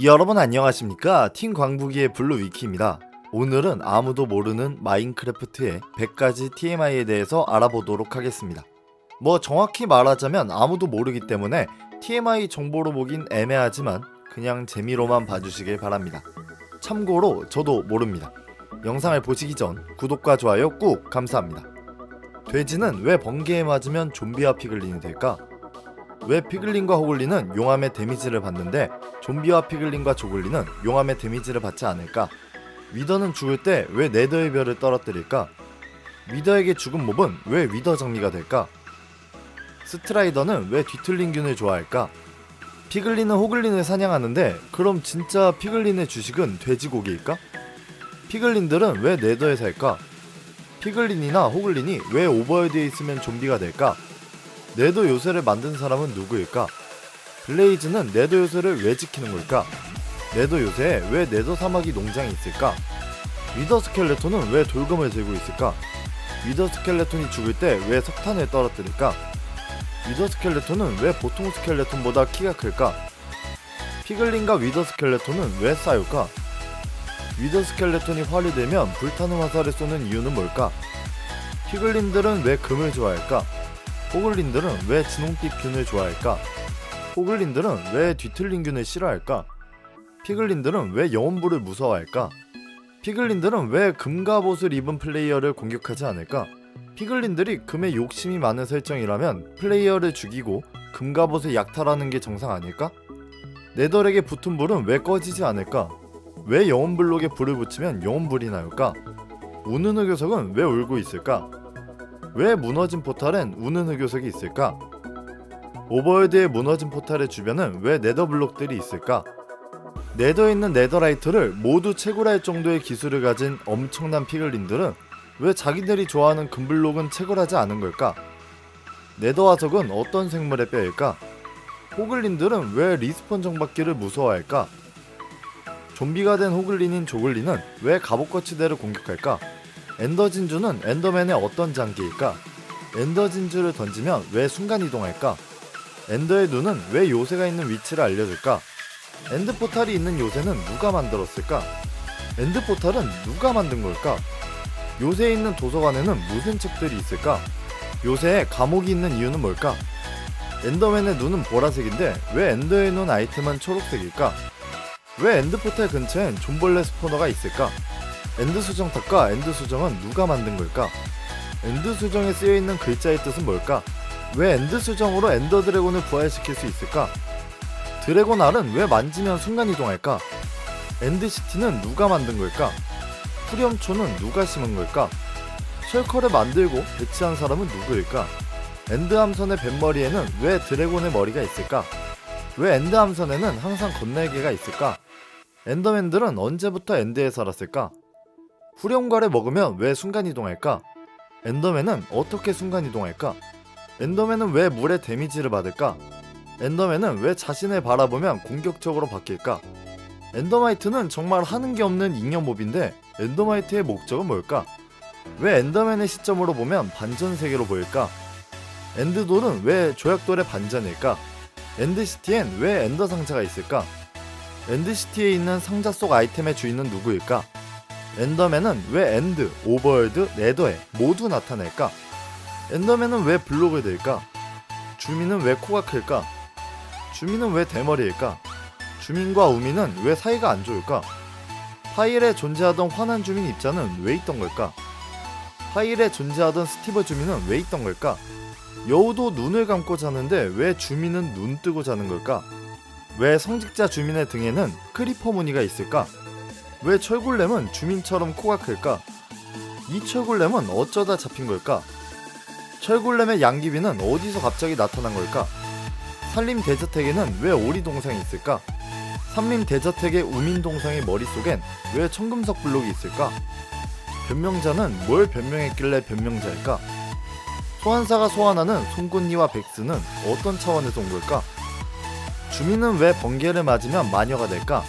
여러분 안녕하십니까? 팀 광부기의 블루위키입니다. 오늘은 아무도 모르는 마인크래프트의 100가지 TMI에 대해서 알아보도록 하겠습니다. 뭐 정확히 말하자면 아무도 모르기 때문에 TMI 정보로 보긴 애매하지만 그냥 재미로만 봐주시길 바랍니다. 참고로 저도 모릅니다. 영상을 보시기 전 구독과 좋아요 꾹 감사합니다. 돼지는 왜 번개에 맞으면 좀비와 피글린이 될까? 왜 피글린과 호글린은 용암의 데미지를 받는데 좀비와 피글린과 조글린은 용암의 데미지를 받지 않을까? 위더는 죽을 때 왜 네더의 별을 떨어뜨릴까? 위더에게 죽은 몹은 왜 위더 정리가 될까? 스트라이더는 왜 뒤틀린 균을 좋아할까? 피글린은 호글린을 사냥하는데 그럼 진짜 피글린의 주식은 돼지고기일까? 피글린들은 왜 네더에 살까? 피글린이나 호글린이 왜 오버월드에 있으면 좀비가 될까? 네더 요새를 만든 사람은 누구일까? 블레이즈는 네더 요새를 왜 지키는 걸까? 네더 요새에 왜 네더 사막이 농장이 있을까? 위더 스켈레톤은 왜 돌검을 들고 있을까? 위더 스켈레톤이 죽을 때 왜 석탄을 떨어뜨릴까? 위더 스켈레톤은 왜 보통 스켈레톤보다 키가 클까? 피글린과 위더 스켈레톤은 왜 싸울까? 위더 스켈레톤이 활이 되면 불타는 화살을 쏘는 이유는 뭘까? 피글린들은 왜 금을 좋아할까? 호글린들은 왜 진홍빛 균을 좋아할까? 호글린들은 왜 뒤틀린 균을 싫어할까? 피글린들은 왜 영혼부를 무서워할까? 피글린들은 왜 금갑옷을 입은 플레이어를 공격하지 않을까? 피글린들이 금에 욕심이 많은 설정이라면 플레이어를 죽이고 금갑옷을 약탈하는 게 정상 아닐까? 네덜에게 붙은 불은 왜 꺼지지 않을까? 왜 영혼블록에 불을 붙이면 영혼불이 나올까? 우는 흑요석은 왜 울고 있을까? 왜 무너진 포탈엔 우는 흑요석이 있을까? 오버월드의 무너진 포탈의 주변은 왜 네더 블록들이 있을까? 네더에 있는 네더라이트를 모두 채굴할 정도의 기술을 가진 엄청난 피글린들은 왜 자기들이 좋아하는 금블록은 채굴하지 않은 걸까? 네더 화석은 어떤 생물의 뼈일까? 호글린들은 왜 리스폰 정박기를 무서워할까? 좀비가 된 호글린인 조글린은 왜 갑옷거치대를 공격할까? 엔더 진주는 엔더맨의 어떤 장기일까? 엔더 진주를 던지면 왜 순간 이동할까? 엔더의 눈은 왜 요새가 있는 위치를 알려줄까? 엔드 포탈이 있는 요새는 누가 만들었을까? 엔드 포탈은 누가 만든 걸까? 요새에 있는 도서관에는 무슨 책들이 있을까? 요새에 감옥이 있는 이유는 뭘까? 엔더맨의 눈은 보라색인데 왜 엔더의 눈 아이템은 초록색일까? 왜 엔드 포탈 근처엔 존벌레 스포너가 있을까? 엔드 수정탑과 엔드 수정은 누가 만든 걸까? 엔드 수정에 쓰여 있는 글자의 뜻은 뭘까? 왜 엔드 수정으로 엔더 드래곤을 부활시킬 수 있을까? 드래곤 알은 왜 만지면 순간 이동할까? 엔드 시티는 누가 만든 걸까? 후렴초는 누가 심은 걸까? 셜커를 만들고 배치한 사람은 누구일까? 엔드 함선의 뱃머리에는 왜 드래곤의 머리가 있을까? 왜 엔드 함선에는 항상 건날개가 있을까? 엔더맨들은 언제부터 엔드에 살았을까? 후렴과를 먹으면 왜 순간이동할까? 엔더맨은 어떻게 순간이동할까? 엔더맨은 왜 물에 데미지를 받을까? 엔더맨은 왜 자신을 바라보면 공격적으로 바뀔까? 엔더마이트는 정말 하는 게 없는 잉여몹인데 엔더마이트의 목적은 뭘까? 왜 엔더맨의 시점으로 보면 반전 세계로 보일까? 엔드돌은 왜 조약돌의 반전일까? 엔드시티엔 왜 엔더 상자가 있을까? 엔드시티에 있는 상자 속 아이템의 주인은 누구일까? 엔더맨은 왜 엔드, 오버월드, 네더에 모두 나타낼까? 엔더맨은 왜 블록을 들까? 주민은 왜 코가 클까? 주민은 왜 대머리일까? 주민과 우민은 왜 사이가 안 좋을까? 파일에 존재하던 화난 주민 입자는 왜 있던 걸까? 파일에 존재하던 스티브 주민은 왜 있던 걸까? 여우도 눈을 감고 자는데 왜 주민은 눈 뜨고 자는 걸까? 왜 성직자 주민의 등에는 크리퍼 무늬가 있을까? 왜 철굴렘은 주민처럼 코가 클까? 이 철굴렘은 어쩌다 잡힌 걸까? 철굴렘의 양귀비는 어디서 갑자기 나타난 걸까? 산림 대저택에는 왜 오리 동상이 있을까? 삼림 대저택의 우민 동상의 머릿속엔 왜 청금석 블록이 있을까? 변명자는 뭘 변명했길래 변명자일까? 소환사가 소환하는 송곳니와 백스는 어떤 차원에서 온 걸까? 주민은 왜 번개를 맞으면 마녀가 될까?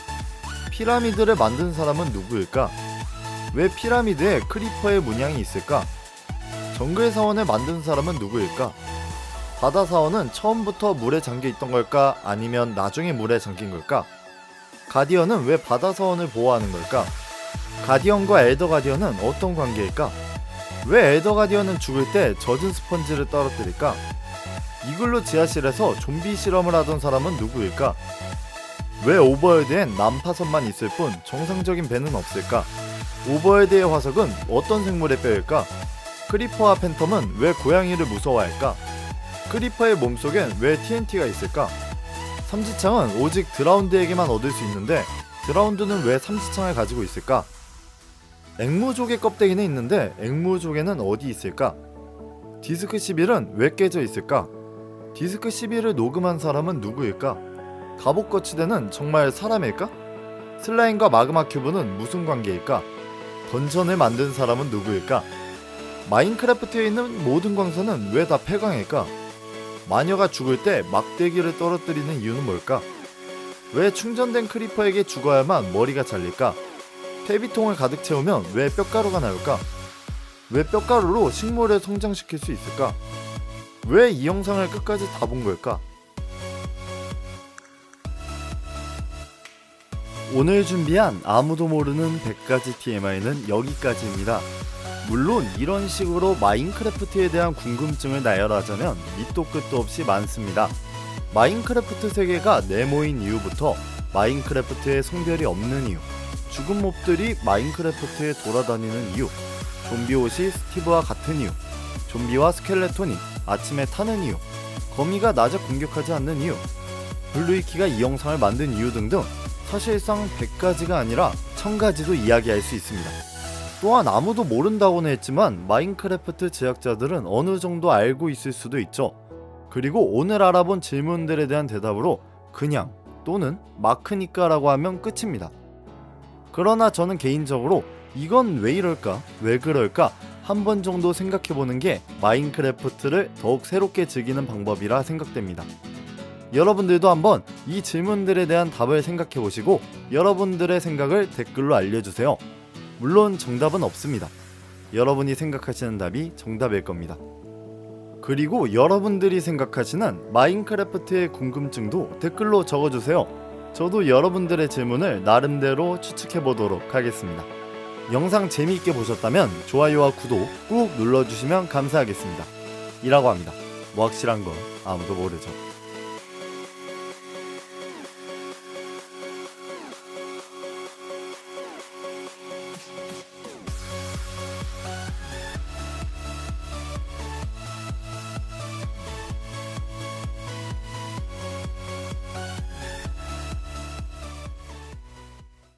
피라미드를 만든 사람은 누구일까? 왜 피라미드에 크리퍼의 문양이 있을까? 정글 사원을 만든 사람은 누구일까? 바다 사원은 처음부터 물에 잠겨 있던 걸까? 아니면 나중에 물에 잠긴 걸까? 가디언은 왜 바다서원을 보호하는 걸까? 가디언과 엘더 가디언은 어떤 관계일까? 왜 엘더 가디언은 죽을 때 젖은 스펀지를 떨어뜨릴까? 이글루 지하실에서 좀비 실험을 하던 사람은 누구일까? 왜 오버월드엔 난파선만 있을 뿐 정상적인 배는 없을까? 오버월드의 화석은 어떤 생물의 뼈일까? 크리퍼와 팬텀은 왜 고양이를 무서워할까? 크리퍼의 몸속엔 왜 TNT가 있을까? 삼지창은 오직 드라운드에게만 얻을 수 있는데 드라운드는 왜 삼지창을 가지고 있을까? 앵무족의 껍데기는 있는데 앵무족에는 어디 있을까? 디스크 11은 왜 깨져 있을까? 디스크 11을 녹음한 사람은 누구일까? 갑옷 거치대는 정말 사람일까? 슬라임과 마그마 큐브는 무슨 관계일까? 던전을 만든 사람은 누구일까? 마인크래프트에 있는 모든 광선은 왜 다 폐광일까? 마녀가 죽을 때 막대기를 떨어뜨리는 이유는 뭘까? 왜 충전된 크리퍼에게 죽어야만 머리가 잘릴까? 퇴비통을 가득 채우면 왜 뼈가루가 나올까? 왜 뼈가루로 식물을 성장시킬 수 있을까? 왜 이 영상을 끝까지 다 본 걸까? 오늘 준비한 아무도 모르는 100가지 TMI는 여기까지입니다. 물론 이런 식으로 마인크래프트에 대한 궁금증을 나열하자면 밑도 끝도 없이 많습니다. 마인크래프트 세계가 네모인 이유부터 마인크래프트에 성별이 없는 이유, 죽은 몹들이 마인크래프트에 돌아다니는 이유, 좀비 옷이 스티브와 같은 이유, 좀비와 스켈레톤이 아침에 타는 이유, 거미가 낮에 공격하지 않는 이유, 블루이키가 이 영상을 만든 이유 등등 사실상 100가지가 아니라 1000가지도 이야기할 수 있습니다. 또한 아무도 모른다고는 했지만 마인크래프트 제작자들은 어느 정도 알고 있을 수도 있죠. 그리고 오늘 알아본 질문들에 대한 대답으로 그냥 또는 마크니까라고 하면 끝입니다. 그러나 저는 개인적으로 이건 왜 이럴까? 왜 그럴까? 한 번 정도 생각해 보는 게 마인크래프트를 더욱 새롭게 즐기는 방법이라 생각됩니다. 여러분들도 한번 이 질문들에 대한 답을 생각해 보시고 여러분들의 생각을 댓글로 알려주세요. 물론 정답은 없습니다. 여러분이 생각하시는 답이 정답일 겁니다. 그리고 여러분들이 생각하시는 마인크래프트의 궁금증도 댓글로 적어주세요. 저도 여러분들의 질문을 나름대로 추측해 보도록 하겠습니다. 영상 재미있게 보셨다면 좋아요와 구독 꾹 눌러주시면 감사하겠습니다. 이라고 합니다. 뭐 확실한 건 아무도 모르죠.